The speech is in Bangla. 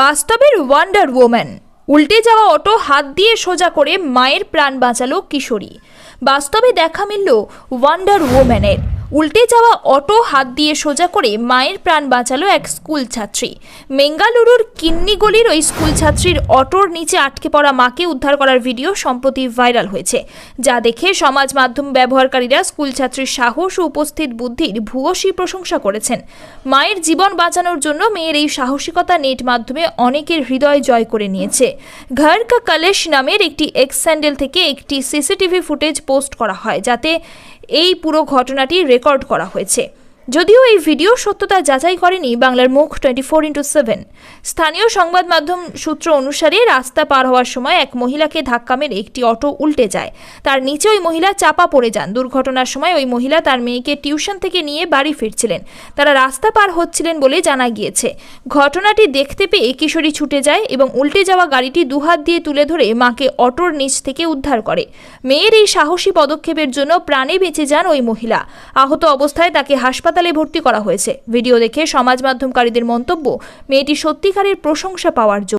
বাস্তবের ওয়ান্ডার ওম্যান উল্টে যাওয়া অটো হাত দিয়ে সোজা করে মায়ের প্রাণ বাঁচালো কিশোরী। বাস্তবে দেখা মিলল ওয়ান্ডার ওম্যানের উল্টে যাওয়া অটো হাত দিয়ে সোজা করে মায়ের প্রাণ বাঁচালো এক স্কুল ছাত্রী। মেঙ্গালুরুর কিন্নিগলির ওই স্কুল ছাত্রীর অটোর নিচে আটকে পড়া মাকে উদ্ধার করার ভিডিও সম্প্রতি ভাইরাল হয়েছে। যা দেখে সমাজ মাধ্যম ব্যবহারকারীরা স্কুল ছাত্রীর সাহস ও উপস্থিত বুদ্ধির ভূয়সী প্রশংসা করেছেন। মায়ের জীবন বাঁচানোর জন্য মেয়ের এই সাহসিকতা নেট মাধ্যমে অনেকের হৃদয় জয় করে নিয়েছে। ঘর কা কলেশ নামের একটি এক্স স্যান্ডেল থেকে একটি সিসিটিভি ফুটেজ পোস্ট করা হয়, যাতে এই পুরো ঘটনাটি রেকর্ড করা হয়েছে। যদিও এই ভিডিও সত্যতা যাচাই করেনি বাংলার মুখ টোয়েন্টি ফোর ইন্টু সেভেন। স্থানীয় সংবাদ মাধ্যম সূত্র অনুসারে রাস্তা পার হওয়ার সময় এক মহিলাকে ধাক্কা মেরে একটি অটো উল্টে যায়। তার নিচে ওই মহিলা চাপা পড়ে যান। দুর্ঘটনার সময় ওই মহিলা তার মেয়েকে টিউশন থেকে নিয়ে বাড়ি ফিরছিলেন। তারা রাস্তা পার হচ্ছিলেন বলে জানা গিয়েছে। ঘটনাটি দেখতে পেয়ে কিশোরী ছুটে যায় এবং উল্টে যাওয়া গাড়িটি দুহাত দিয়ে তুলে ধরে মাকে অটোর নিচ থেকে উদ্ধার করে। মেয়ের এই সাহসী পদক্ষেপের জন্য প্রাণে বেঁচে যান ওই মহিলা। আহত অবস্থায় তাকে হাসপাতালে ভর্তি করা হয়েছে। ভিডিও দেখে সমাজ মাধ্যমকারীদের মন্তব্য মেয়েটি সত্যিকারের প্রশংসা পাওয়ার